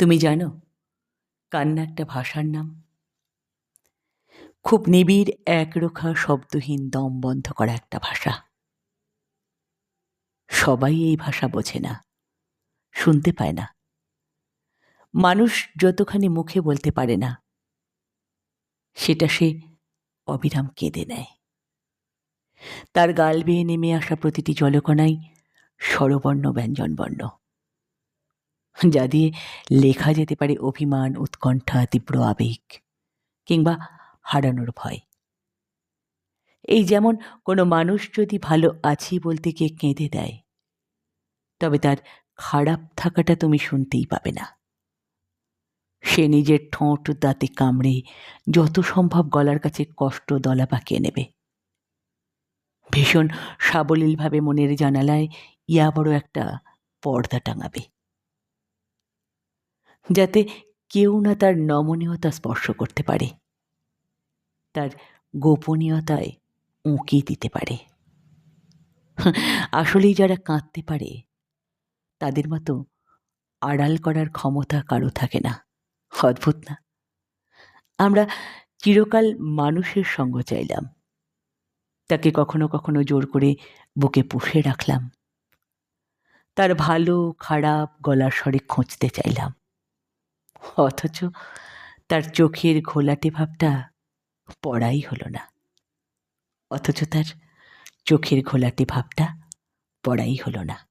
তুমি জানো, কান্না একটা ভাষার নাম। খুব নিবিড়, একরোখা, শব্দহীন, দম বন্ধ করা একটা ভাষা। সবাই এই ভাষা বোঝে না, শুনতে পায় না। মানুষ যতখানি মুখে বলতে পারে না, সেটা সে অবিরাম কেঁদে নেয়। তার গাল বেয়ে নেমে আসা প্রতিটি জলকণাই স্বরবর্ণ, ব্যঞ্জনবর্ণ। যা দিয়ে লেখা যেতে পারে অভিমান, উৎকণ্ঠা, তীব্র আবেগ কিংবা হারানোর ভয়। এই যেমন কোনো মানুষ যদি ভালো আছি বলতে গিয়ে কেঁদে দেয়, তবে তার খারাপ থাকাটা তুমি শুনতেই পাবে না। সে নিজের ঠোঁট দাঁতে কামড়ে যত সম্ভব গলার কাছে কষ্ট দলা পাকিয়ে নেবে। ভীষণ সাবলীলভাবে মনের জানালায় ইয়া বড় একটা পর্দা টাঙাবে। যাতে কেউ না তার নমনীয়তা স্পর্শ করতে পারে। তার গোপনীয়তায় উঁকি দিতে পারে। আসলেই যারা কাঁদতে পারে, তাদের মতো আড়াল করার ক্ষমতা কারও থাকে না। অদ্ভুত না। আমরা চিরকাল মানুষের সঙ্গ চাইলাম। তাকে কখনো কখনো জোর করে বুকে পুষে রাখলাম। তার ভালো, খারাপ গলার স্বরে খুঁজতে চাইলাম। অথচ তার চোখের ঘোলাটে ভাবটা পড়াই হলো না। অথচ তার চোখের ঘোলাটে ভাবটা পড়াই হলো না।